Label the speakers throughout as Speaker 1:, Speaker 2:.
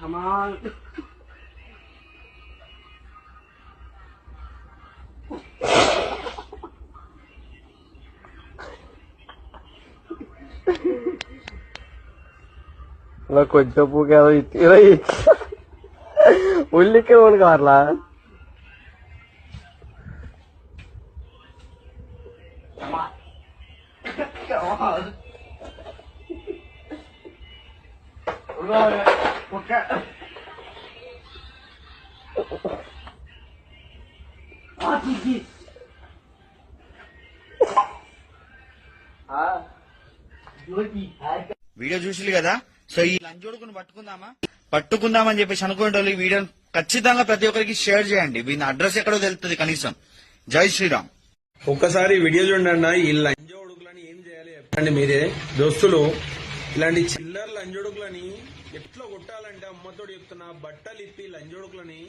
Speaker 1: Come on. Lá quando eu puguei ela aí, ela aí. ఉల్లికే പോണ് കാറില.
Speaker 2: Video చూసి కదా? So ఈ లంచోడుకుని పట్టుకుందామా? పట్టుకుందామని చెప్పేసి అనుకునే వాళ్ళు ఈ వీడియో ఖచ్చితంగా ప్రతి ఒక్కరికి షేర్ చేయండి. వీని అడ్రస్ ఎక్కడో తెలుస్తుంది కనీసం. జై శ్రీరామ్.
Speaker 3: ఒక్కసారి వీడియో చూడండి ఈ లంజోడుకులని ఏం చేయాలి చెప్పండి మీరే. దోస్తులు ఇలాంటి చిల్లర లంజోడుకులని ఎట్లా కొట్టాలంటే అమ్మతోడు చెప్తున్నా బట్టలు ఇప్పి లంజోడుకులని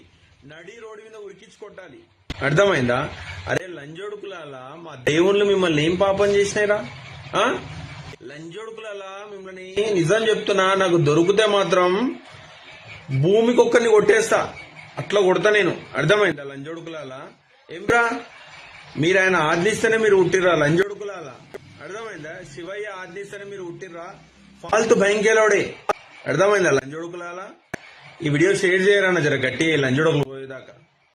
Speaker 3: నడి రోడ్డు మీద ఉరికించి కొట్టాలి అర్థమైందా? అరే లంజోడుకులాలా మా దేవుళ్ళు మిమ్మల్ని ఏం పాపం చేసినాయిరా? ఆ? లంజోడుకులాలా మిమ్మల్ని నిజం చెప్తున్నా నాకు దొరికితే మాత్రం భూమికి ఒక్కరిని కొట్టేస్తా. అట్లా కొడతా నేను. అర్థమైందా లంజోడుకులాలా ఏమ్రా మీరు ఆయన ఆజ్ఞిస్తేనే మీరు ఉట్టిర్రా లంజోడుకులాలా అర్థమైందా? శివయ్య ఆజ్ఞిస్తేనే మీరు ఉట్టిర్రా? ఫాల్తు భయంకేలోడే అర్థమైందా లంజోడుకులాలా ఈ వీడియో షేర్ చేయరా జర గట్టి లంజోడుకులు పోయేదాకా.